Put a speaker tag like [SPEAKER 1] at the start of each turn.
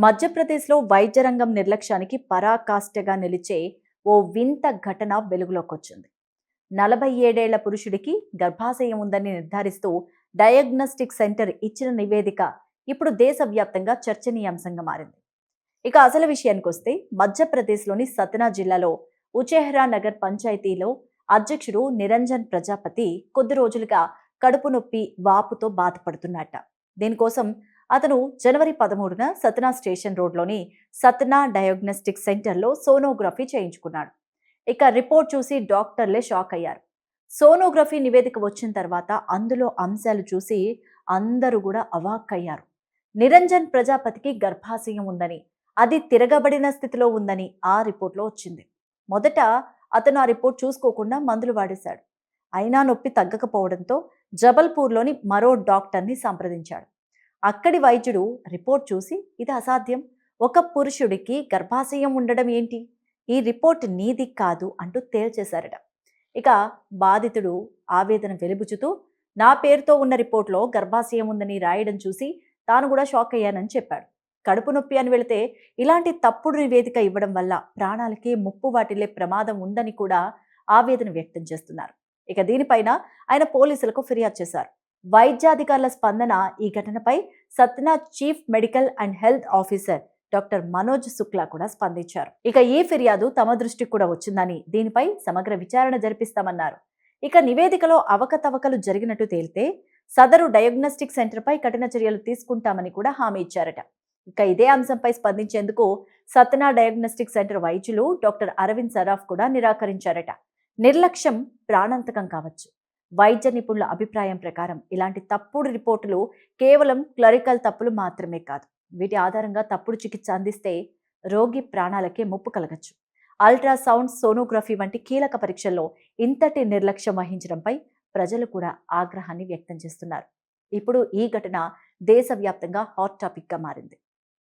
[SPEAKER 1] మధ్యప్రదేశ్లో వైద్య రంగం నిర్లక్ష్యానికి పరాకాష్ఠగా నిలిచే ఓ వింత ఘటన వెలుగులోకి వచ్చింది నలభై ఏడేళ్ళ పురుషుడికి గర్భాశయం ఉందని నిర్ధారిస్తూ డయాగ్నోస్టిక్ సెంటర్ ఇచ్చిన నివేదిక ఇప్పుడు దేశవ్యాప్తంగా చర్చనీయాంశంగా మారింది. ఇక అసలు విషయానికి వస్తే మధ్యప్రదేశ్లోని సతనా జిల్లాలో ఉచెహ్రా నగర్ పంచాయతీలో అధ్యక్షుడు నిరంజన్ ప్రజాపతి కొద్ది రోజులుగా కడుపు నొప్పి వాపుతో బాధపడుతున్నట్ట దీనికోసం అతను జనవరి పదమూడున సత్నా స్టేషన్ రోడ్లోని సత్నా డయాగ్నోస్టిక్ సెంటర్లో సోనోగ్రఫీ చేయించుకున్నాడు. ఇక రిపోర్ట్ చూసి డాక్టర్లే షాక్ అయ్యారు. సోనోగ్రఫీ నివేదిక వచ్చిన తర్వాత అందులో అంశాలు చూసి అందరూ కూడా అవాక్కయ్యారు. నిరంజన్ ప్రజాపతికి గర్భాశయం ఉందని అది తిరగబడిన స్థితిలో ఉందని ఆ రిపోర్ట్లో వచ్చింది. మొదట అతను ఆ రిపోర్ట్ చూసుకోకుండా మందులు వాడేశాడు. అయినా నొప్పి తగ్గకపోవడంతో జబల్పూర్లోని మరో డాక్టర్ని సంప్రదించాడు. అక్కడి వైద్యుడు రిపోర్ట్ చూసి ఇది అసాధ్యం. ఒక పురుషుడికి గర్భాశయం ఉండడం ఏంటి? ఈ రిపోర్ట్ నీది కాదు అంటూ తేల్చేశారట. ఇక బాధితుడు ఆవేదన వెలుబుచుతూ నా పేరుతో ఉన్న రిపోర్ట్లో గర్భాశయం ఉందని రాయడం చూసి తాను కూడా షాక్ అయ్యానని చెప్పాడు. కడుపు నొప్పి అని వెళితే ఇలాంటి తప్పుడు నివేదిక ఇవ్వడం వల్ల ప్రాణాలకి ముప్పు వాటిల్లే ప్రమాదం ఉందని కూడా ఆవేదన వ్యక్తం చేస్తున్నారు. ఇక దీనిపైన ఆయన పోలీసులకు ఫిర్యాదు చేశారు. వైద్యాధికారుల స్పందన ఈ ఘటనపై Satna chief medical and health officer doctor Manoj Shukla కూడా స్పందించారు. ఇక ఈ ఫిర్యాదు తమ దృష్టికి కూడా వచ్చిందని దీనిపై సమగ్ర విచారణ జరిపిస్తామన్నారు. ఇక నివేదికలో అవకతవకలు జరిగినట్టు తేలితే సదరు డయాగ్నోస్టిక్ సెంటర్పై కఠిన చర్యలు తీసుకుంటామని కూడా హామీ ఇచ్చారట. ఇక ఇదే అంశంపై స్పందించేందుకు సత్నా డయాగ్నోస్టిక్ సెంటర్ వైద్యులు డాక్టర్ అరవింద్ సరాఫ్ కూడా నిరాకరించారట. నిర్లక్ష్యం ప్రాణాంతకం కావచ్చు. వైద్య నిపుణుల అభిప్రాయం ప్రకారం ఇలాంటి తప్పుడు రిపోర్టులు కేవలం క్లరికల్ తప్పులు మాత్రమే కాదు. వీటి ఆధారంగా తప్పుడు చికిత్స అందిస్తే రోగి ప్రాణాలకే ముప్పు కలగచ్చు. అల్ట్రాసౌండ్ సోనోగ్రఫీ వంటి కీలక పరీక్షల్లో ఇంతటి నిర్లక్ష్యం వహించడంపై ప్రజలు కూడా ఆగ్రహాన్ని వ్యక్తం చేస్తున్నారు. ఇప్పుడు ఈ ఘటన దేశవ్యాప్తంగా హాట్ టాపిక్గా మారింది.